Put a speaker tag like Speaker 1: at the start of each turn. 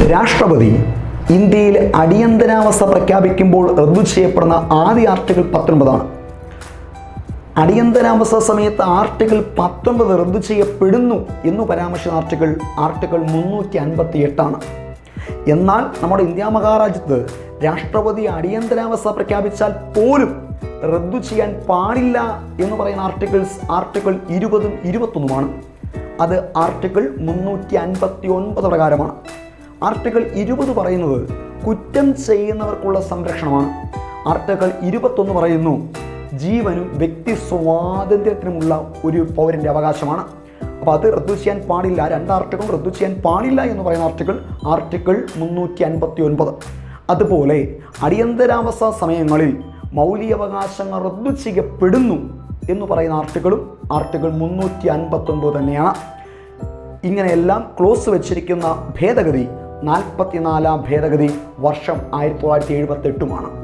Speaker 1: രാഷ്ട്രപതി ഇന്ത്യയിൽ അടിയന്തരാവസ്ഥ പ്രഖ്യാപിക്കുമ്പോൾ റദ്ദു ചെയ്യപ്പെടുന്ന ആദ്യ ആർട്ടിക്കിൾ പത്തൊൻപതാണ്. അടിയന്തരാവസ്ഥ സമയത്ത് ആർട്ടിക്കിൾ പത്തൊൻപത് റദ്ദു ചെയ്യപ്പെടുന്നു എന്ന് പരാമർശിച്ച ആർട്ടിക്കിൾ ആർട്ടിക്കിൾ മുന്നൂറ്റി അൻപത്തി എട്ടാണ് എന്നാൽ നമ്മുടെ ഇന്ത്യ മഹാരാജ്യത്ത് രാഷ്ട്രപതി അടിയന്തരാവസ്ഥ പ്രഖ്യാപിച്ചാൽ പോലും റദ്ദു ചെയ്യാൻ പാടില്ല എന്ന് പറയുന്ന ആർട്ടിക്കിൾസ് ആർട്ടിക്കിൾ ഇരുപതും ഇരുപത്തൊന്നുമാണ്. അത് ആർട്ടിക്കിൾ മുന്നൂറ്റി അൻപത്തി ഒൻപത് പ്രകാരമാണ്. ആർട്ടിക്കിൾ ഇരുപത് പറയുന്നത് കുറ്റം ചെയ്യുന്നവർക്കുള്ള സംരക്ഷണമാണ്. ആർട്ടിക്കിൾ ഇരുപത്തൊന്ന് പറയുന്നു ജീവനും വ്യക്തി സ്വാതന്ത്ര്യത്തിനുമുള്ള ഒരു പൗരന്റെ അവകാശമാണ്. അപ്പോൾ അത് റദ്ദു ചെയ്യാൻ പാടില്ല. രണ്ട് ആർട്ടിക്കിൾ റദ്ദു ചെയ്യാൻ പാടില്ല എന്ന് പറയുന്ന ആർട്ടിക്കിൾ ആർട്ടിക്കിൾ മുന്നൂറ്റി അൻപത്തി ഒൻപത് അതുപോലെ അടിയന്തരാവസ്ഥ സമയങ്ങളിൽ മൗലികാവകാശങ്ങൾ റദ്ദു ചെയ്യപ്പെടുന്നു എന്ന് പറയുന്ന ആർട്ടിക്കിളും ആർട്ടിക്കിൾ മുന്നൂറ്റി അൻപത്തൊൻപത് തന്നെയാണ്. ഇങ്ങനെയെല്ലാം ക്ലോസ് വെച്ചിരിക്കുന്ന ഭേദഗതി നാൽപ്പത്തിനാലാം ഭേദഗതി വർഷം ആയിരത്തി തൊള്ളായിരത്തി എഴുപത്തെട്ടുമാണ്.